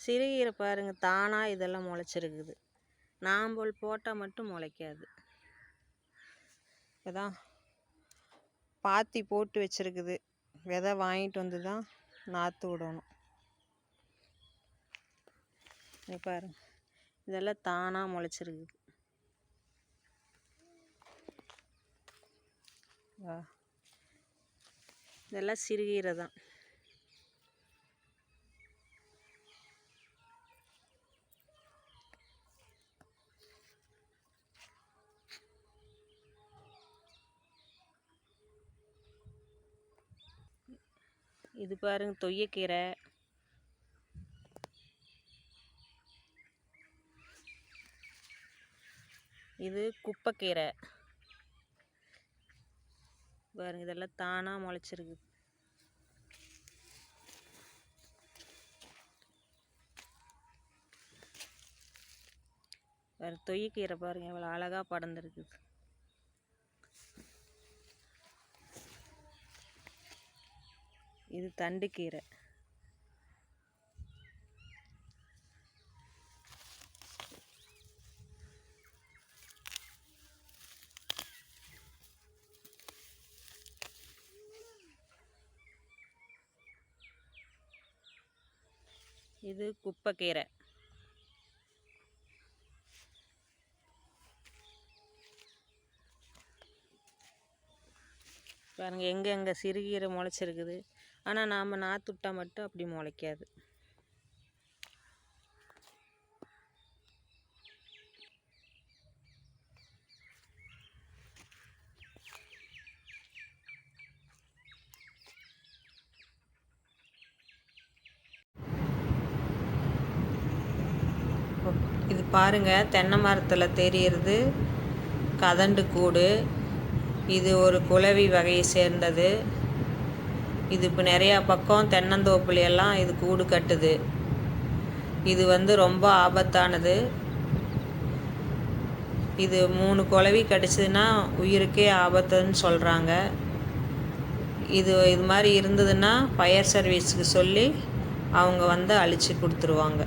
சிறுகீரை பாருங்கள் தானாக இதெல்லாம் முளைச்சிருக்குது. நாம்பல் போட்டால் மட்டும் முளைக்காது. இதான் பாத்தி போட்டு வச்சிருக்குது. விதை வாங்கிட்டு வந்து தான் நாற்று விடணும். இங்க பாருங்க இதெல்லாம் தானாக முளைச்சிருக்குது. வா இதெல்லாம் சிறுகீரை தான் இது பாருங்க தொய்யக்கீரை இது குப்பைக்கீரை. பாருங்க இதெல்லாம் தானாக முளைச்சிருக்கு. வேறு தொய்யக்கீரை பாருங்கள் எவ்வளோ அழகாக படர்ந்துருக்குது. இது தண்டுக்கீரை இது குப்பைக்கீரை. பாருங்க எங்கெங்கே சிறுகீரை முளைச்சிருக்குது. ஆனால் நாம் நாற்று மட்டும் அப்படி முளைக்காது. இது பாருங்க தென்னை மரத்தில் தெரிகிறது கதண்டு கூடு. இது ஒரு குளவி வகையை சேர்ந்தது. இது இப்போ நிறையா பக்கம் தென்னந்தோப்புல எல்லாம் இது கூடு கட்டுது. இது வந்து ரொம்ப ஆபத்தானது. இது மூணு குலவி கடிச்சதுன்னா உயிருக்கே ஆபத்துன்னு சொல்கிறாங்க இது இது மாதிரி இருந்ததுன்னா ஃபயர் சர்வீஸுக்கு சொல்லி அவங்க வந்து அழித்து கொடுத்துருவாங்க.